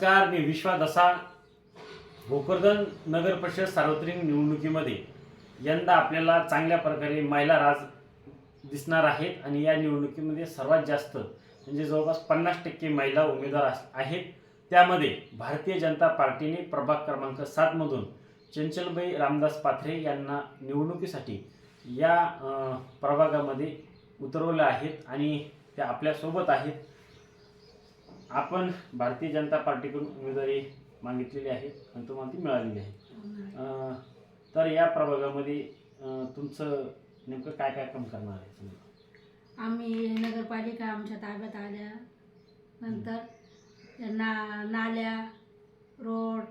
नमस्कार मी विश्वा दसा भोकरदन नगर परिषद सार्वत्रिक निवडणुकीमध्ये यंदा आपल्याला चांगल्या प्रकारे महिला राज दिसणार आहेत आणि या निवडणुकीमध्ये सर्वात जास्त म्हणजे जवळपास पन्नास टक्के महिला उमेदवार आहेत. त्यामध्ये भारतीय जनता पार्टीने प्रभाग क्रमांक सातमधून चंचलबाई रामदास पाथरे यांना निवडणुकीसाठी या प्रभागामध्ये उतरवलं आहेत आणि त्या आपल्यासोबत आहेत. आपण भारतीय जनता पार्टीकडून उमेदवारी मागितलेली आहे आणि तुम्हाला ती मिळालेली आहे. तर या प्रभागामध्ये तुमचं नेमकं काय काय काम करणार आहे तुम्ही? आम्ही नगरपालिका आमच्या ताब्यात आल्या. नंतर ना नाल्या रोड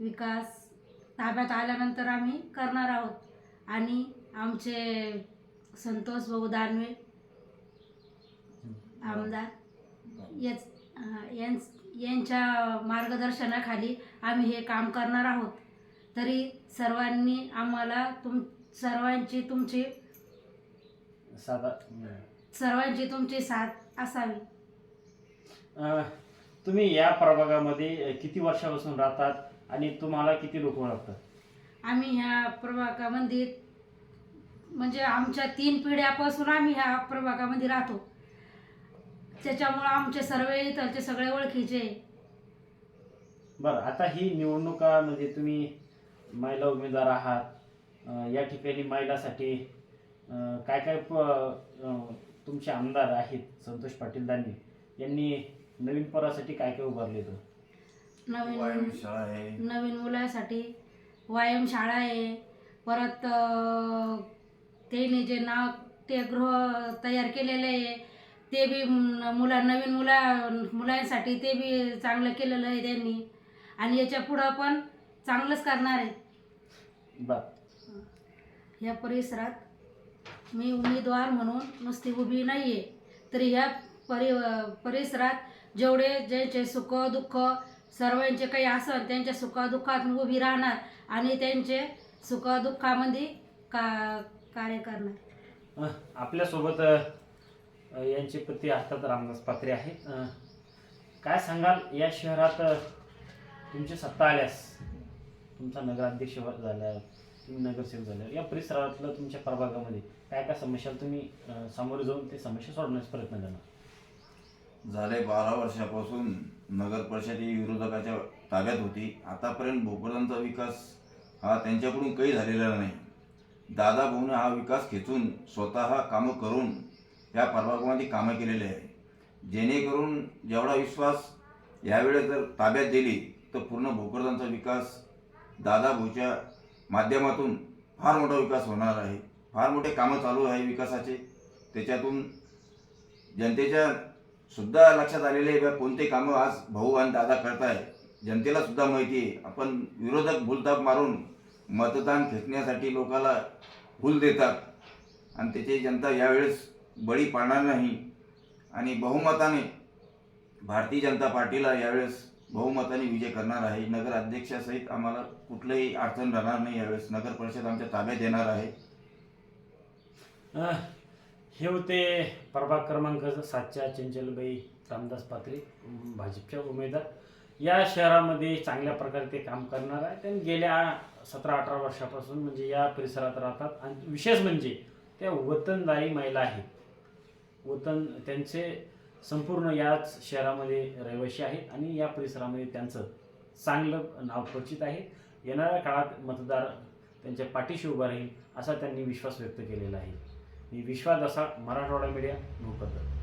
विकास ताब्यात आल्यानंतर आम्ही करणार आहोत. आणि आमचे संतोष भाऊ दानवे आमदार याच यांच- यांच्या मार्गदर्शनाखाली आम्ही हे काम करणार आहोत. तरी सर्वांनी आम्हाला तुम सर्वांची तुमची सर्वांची तुमची साथ असावी. तुम्ही या प्रभागामध्ये किती वर्षापासून राहतात आणि तुम्हाला किती लोक ओळखतात? आम्ही ह्या प्रभागामध्ये म्हणजे आमच्या तीन पिढ्यापासून आम्ही ह्या प्रभागामध्ये राहतो. त्याच्यामुळं आमचे सर्व इथलचे सगळे ओळखीचे. बरं आता ही निवडणुकामध्ये तुम्ही महिला उमेदवार आहात अं, या ठिकाणी महिलासाठी अं, काय काय प अं, तुमचे आमदार आहेत संतोष पाटील दानवे यांनी नवीन परासाठी काय काय उभारले तो नवीन आहे. नवीन मुलासाठी व्यायाम शाळा आहे. परत अं, त्यांनी जे नाव ते गृह तयार केलेलं आहे. ते बी मुला नवीन मुला मुलांसाठी ते बी चांगलं केलेलं आहे त्यांनी. आणि याच्या पुढं पण चांगलंच करणार आहे. ह्या परिसरात मी उमेदवार म्हणून नुसती उभी नाही आहे तरी ह्या परि परिसरात जेवढे ज्यांचे सुख दुःख सर्वांचे काही असेल त्यांच्या सुखदुःखात उभी राहणार आणि त्यांचे सुखदुःखामध्ये का कार्य करणार. आपल्यासोबत यांचे पती अर्थात रामदास पात्रे आहेत काय सांगाल? या शहरात तुमची सत्ता आल्यास तुमचा नगराध्यक्ष झाला तुम्ही नगरसेवक झाले या परिसरातलं तुमच्या प्रभागामध्ये काय काय समस्या तुम्ही सामोरे जाऊन ते समस्या सोडवण्याचा प्रयत्न करणार. झाले बारा वर्षापासून नगर परिषद ही विरोधकाच्या ताब्यात होती. आतापर्यंत भोकरांचा विकास हा त्यांच्याकडून काही झालेला नाही. दादा भाऊने हा विकास खेचून स्वतः कामं करून या प्रभागामध्ये कामं केलेले आहे जेणेकरून जेवढा विश्वास यावेळेस जर ताब्यात दिली तर पूर्ण भोकरदांचा विकास दादा भूच्या माध्यमातून फार मोठा विकास होणार आहे. फार मोठे कामं चालू आहे विकासाचे. त्याच्यातून जनतेच्या सुद्धा लक्षात आलेले आहे बा कोणते कामं आज भाऊ आणि दादा करताय. जनतेला सुद्धा माहिती आहे. आपण विरोधक भूलताप मारून मतदान खेचण्यासाठी लोकाला भूल देतात. आणि त्याची जनता यावेळेस बळी पाडणार नाही. आणि बहुमताने भारतीय जनता पार्टीला यावेळेस बहुमताने विजय करणार आहे. नगर अध्यक्षासहित आम्हाला कुठलंही अडचण राहणार नाही. यावेळेस नगर परिषद आमच्या ताब्यात येणार आहे. हे होते प्रभाग क्रमांक सातच्या चंचलबाई रामदास पात्रे भाजपच्या उमेदवार. या शहरामध्ये चांगल्या प्रकारे ते काम करणार आहे त्यांनी गेल्या सतरा अठरा वर्षापासून म्हणजे या परिसरात राहतात. आणि विशेष म्हणजे त्या वतनदारी महिला आहेत. वतन त्यांचे संपूर्ण याच शहरामध्ये रहिवासी आहेत आणि या परिसरामध्ये त्यांचं चांगलं नाव परिचित आहे. येणाऱ्या काळात मतदार त्यांच्या पाठीशी उभा राहील असा त्यांनी विश्वास व्यक्त केलेला आहे. मी विश्वास असा मराठवाडा मीडिया भोकरदन